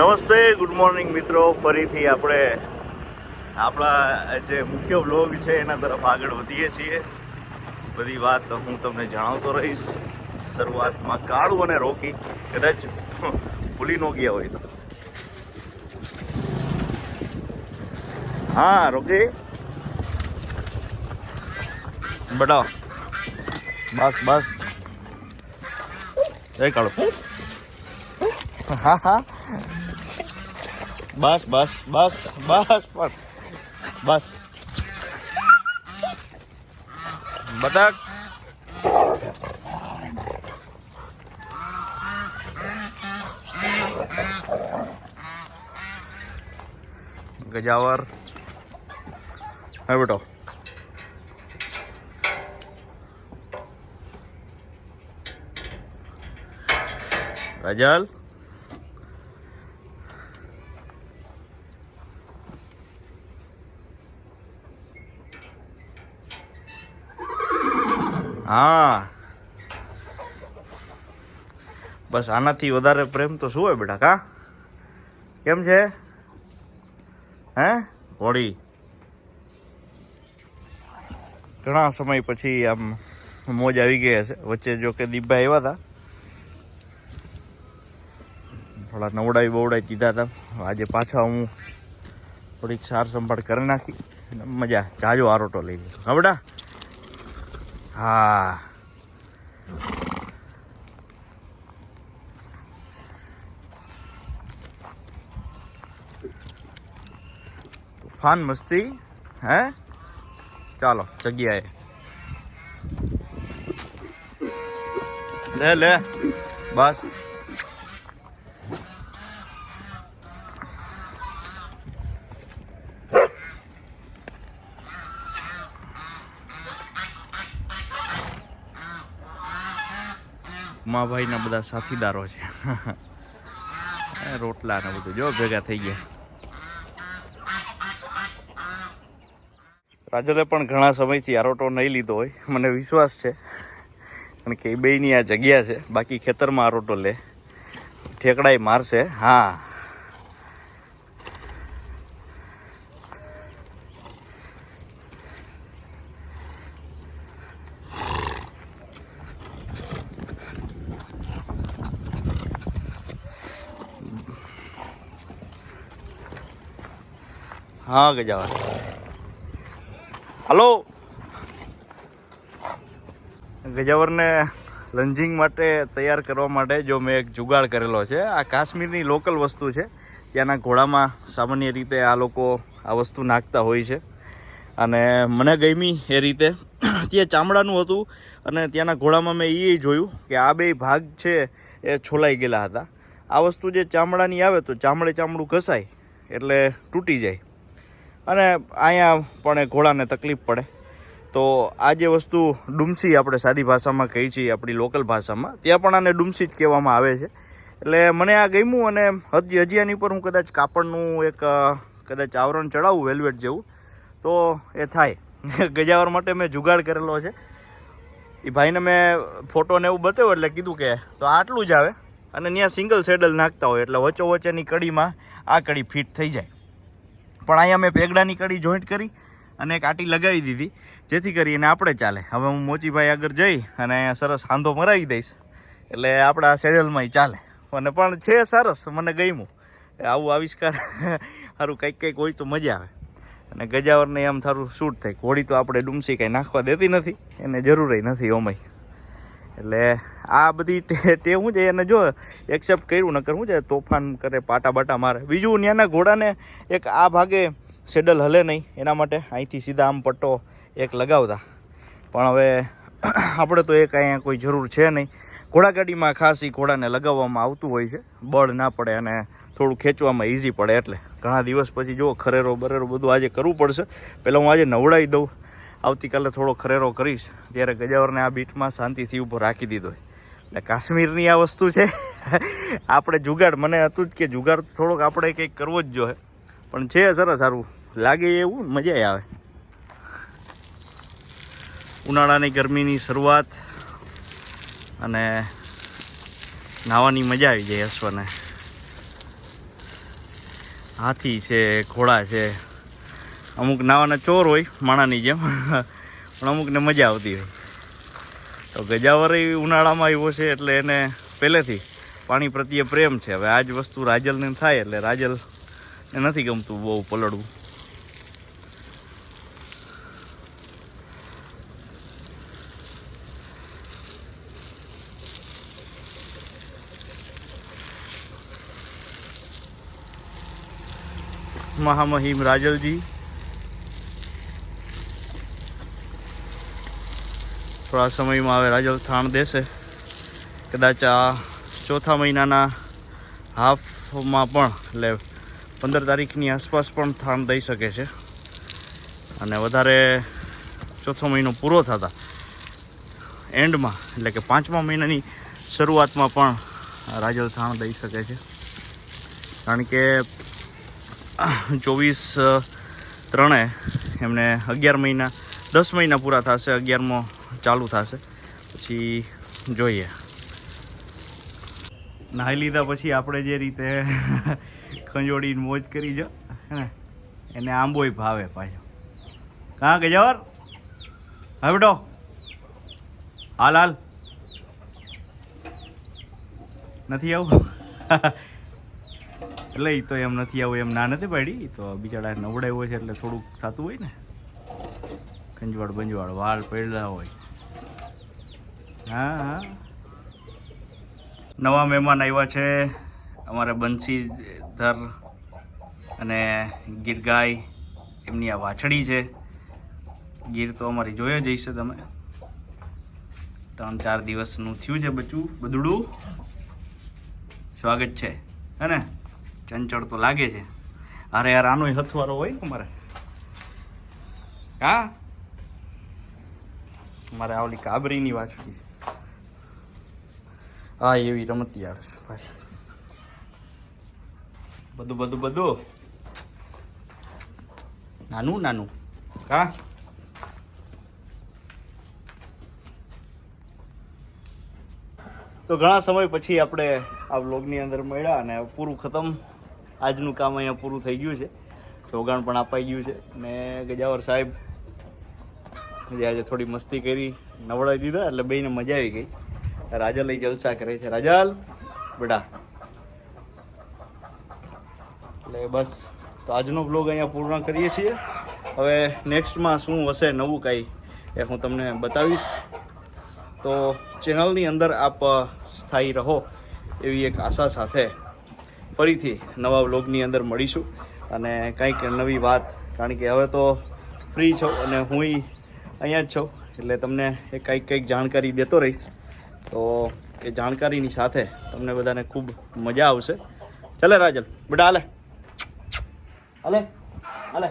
નમસ્તે good morning મિત્રો. ફરીથી આપણે આપણા જે મુખ્ય વ્લોગ છે એના તરફ આગળ વધીએ છીએ. બધી વાત હું તમને જણાવતો રહીશ. શરૂઆતમાં કાળું અને રોકી. કદાચ ભૂલી ન ગયા હોય તો. હા, રોકી. બટા બસ બસ. એ કાળું. હા હા. બસ બસ બસ બસ પણ બસ બતક ગજાવર હા બેટો રાજલ હા. બસ આનાથી વધારે પ્રેમ તો શું હોય બેટા, કા? કેમ છે? હે? હોળી. ઘણા સમય પછી આમ મોજ આવી ગઈ હશે. વચ્ચે જો કે દીપભાઈ આવ્યા હતા. થોડા નવડાવી બવડાવી દીધા હતા. આજે પાછા હું થોડીક સાર સંભાળ કરી નાખી અને મજા, જાજો આરોટો લઈ લીધો હા બેટા? હા તોફાન મસ્તી હે ચાલો જગ્યાએ લે લે બસ ઉમાભાઈના બધા સાથીદારો છે. રોટલા ને બધું. જો ભેગા થઈ ગયા. રાજલે પણ ઘણા સમયથી આરોટો નહીં લીધો હોય. મને વિશ્વાસ છે. કારણ કે એ બેયની આ જગ્યા છે. બાકી ખેતરમાં આરોટો લે. ઠેકડાઈ મારશે. હા. હા ગજાવા હલો. ગજાવરને લંજિંગ માટે તૈયાર કરવા માટે જો મેં એક જુગાડ કરેલો છે. આ કાશ્મીરની લોકલ વસ્તુ છે. ત્યાંના ઘોડામાં સામાન્ય રીતે આ લોકો આ વસ્તુ નાખતા હોય છે. અને મને ગમી એ રીતે. ત્યાં ચામડાનું હતું અને ત્યાંના ઘોડામાં મેં એ જોયું કે આ બે ભાગ છે એ છોલાઈ ગયેલા હતા. આ વસ્તુ જે ચામડાની આવે તો ચામડે ચામડું ઘસાય એટલે તૂટી જાય. અને અહીંયા પણ એ ઘોડાને તકલીફ પડે. તો આ જે વસ્તુ ડુમસી આપણે સાદી ભાષામાં કહી છીએ, આપણી લોકલ ભાષામાં, ત્યાં પણ આને ડુમસી જ કહેવામાં આવે છે. એટલે મને આ ગમ્યું અને હજી હજી આની પર હું કદાચ કાપડનું એક કદાચ આવરણ ચડાવું, વેલ્વેટ જેવું, તો એ થાય. ગજાવર માટે મેં જુગાડ કરેલો છે. એ ભાઈને મેં ફોટોને એવું બતાવ્યું એટલે કીધું કે, તો આટલું જ આવે. અને ત્યાં સિંગલ સેડલ નાખતા હોય, એટલે વચ્ચો વચ્ચેની કડીમાં આ કડી ફિટ થઈ જાય. પણ અહીંયા મેં પેગડાની કડી જોઈન્ટ કરી અને એક આટી લગાવી દીધી. જેથી કરીને આપણે ચાલે. હવે હું મોચીભાઈ આગળ જઈ અને સરસ હાંધો મરાવી દઈશ. એટલે આપણા સેડલમાં ચાલે. અને પણ છે સરસ, મને ગમ્યું. આવું આવિષ્કાર સારું કંઈક કંઈક હોય તો મજા આવે. અને ગજાવરને એમ થારું શૂટ થાય ઘોડી તો આપણે ડુમસી કાંઈ નાખવા દેતી નથી. એને જરૂરય નથી, ઓમય. એટલે આ બધી ટેવ છે, એને જો એક્સેપ્ટ કર્યું, નકર શું છે, તોફાન કરે પાટા બાટા મારે. બીજું ત્યાંના ઘોડાને એક આ ભાગે સેડલ હલે નહીં, એના માટે અહીંથી સીધા આમ પટ્ટો એક લગાવતા. પણ હવે આપણે તો એક કાંઈ કોઈ જરૂર છે નહીં. ઘોડાગાડીમાં ખાસ એ ઘોડાને લગાવવામાં આવતું હોય છે. બળ ના પડે અને થોડું ખેંચવામાં ઇઝી પડે એટલે. ઘણા દિવસ પછી જો ખરેરો બરેરો બધું આજે કરવું પડશે. પહેલાં હું આજે નવડાવી દઉં. આવતીકાલે થોડો ખરેરો કરીશ, ત્યારે ગજાવરને આ બીટમાં શાંતિથી ઊભો રાખી દીધો એટલે કાશ્મીરની આ વસ્તુ છે, આપણે જુગાડ, મને હતું જ કે જુગાડ થોડોક આપણે કંઈક કરવો જ જોઈએ પણ છે સરસ સારું, લાગે એવું, મજા આવે. ઉનાળાની ગરમીની શરૂઆત અને નાવાની મજા આવી જાય અશ્વને હાથી છે, ઘોડા છે અમુક નાવાના ચોર હોય, માણાની જેમ. પણ અમુકને મજા આવતી હોય. તો ગજાવર ઉનાળામાં આવ્યો છે એટલે એને પહેલેથી પાણી પ્રત્યે પ્રેમ છે. હવે આ જ વસ્તુ રાજલને થાય એટલે રાજલ ને નથી ગમતું બહુ પલળવું. મહામહિમ રાજલજી થોડા સમયમાં હવે રાજસ્થાન દેશે. કદાચ આ ચોથા મહિનાના હાફમાં પણ, એટલે પંદર તારીખની આસપાસ પણ થાણ દઈ શકે છે. અને વધારે ચોથો મહિનો પૂરો થતા. એન્ડમાં, એટલે કે પાંચમા મહિનાની શરૂઆતમાં પણ રાજલ થાણ દઈ શકે છે. કારણ કે ચોવીસ ત્રણે એમને અગિયાર મહિના, દસ મહિના પૂરા થશે અગિયારમો ચાલુ થશે. પછી જોઈએ. નાહી લીધા પછી આપણે જે રીતે ખંજોડીને મોજ કરી જો, હે એને આંબોય ભાવે પાછો. કાં ગજાવર હા બેટો હાલ હાલ. નથી આવું? એટલે એ તો એમ નથી આવું, એમ ના નથી પાડી. તો બિચારા નવડાવ્યો છે એટલે થોડુંક થતું હોય ને. ખંજવાળ બંજવાળ વાળ પડેલા હોય. હા હા. નવા મહેમાન આવ્યા છે. અમારે બંસીધર અને ગીર ગાય એમની આ વાછડી છે. ગીર તો અમારી જોઈ જ હશે તમે. ત્રણ ચાર દિવસનું થયું છે બચ્ચું બધુડું સ્વાગત છે. હે ને? ચંચળ તો લાગે છે. અરે યાર, આનો હથવારો હોય ને અમારે? હા? મારે આવલી કાબરીની વાછડી છે. હા એવી રમતી આવે છે પાછી. બધું બધું બધું? નાનું નાનું. હા તો ઘણા સમય પછી આપણે આ વ્લોગની અંદર મળ્યા અને પૂરું ખતમ. આજનું કામ અહીંયા પૂરું થઈ ગયું છે. રોગાણ પણ અપાઈ ગયું છે. ને ગજાવર સાહેબ જે આજે થોડી મસ્તી કરી નવડાવી દીધા એટલે બેને મજા આવી ગઈ. રાજલ લઈ જલસા કરે છે. રાજલ, બેટા. એટલે બસ, તો આજનો બ્લોગ અહીંયા પૂર્ણ કરીએ છીએ. હવે નેક્સ્ટમાં શું હશે, નવું કાંઈ એ હું તમને બતાવીશ. તો ચેનલની અંદર આપ સ્થાયી રહો એવી એક આશા સાથે ફરીથી નવા વ્લોગની અંદર મળીશું. અને કંઈક નવી વાત, કારણ કે હવે તો ફ્રી છો અને હું અહીંયા જ છું. એટલે તમને કંઈક કંઈક જાણકારી દેતો રહીશ. તો એ જાણકારીની સાથે તમને બધાને ખૂબ મજા આવશે. ચાલે રાજલ, બેટા હાલે. હાલે હાલે.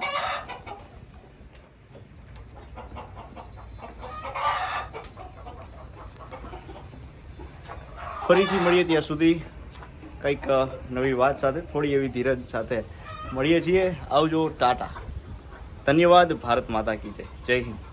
ફરીથી મળીએ ત્યાં સુધી કંઈક નવી વાત સાથે, થોડી એવી ધીરજ સાથે મળીએ છીએ. આવજો ટાટા. ધન્યવાદ, ભારત માતા કી જય. જય હિન્દ.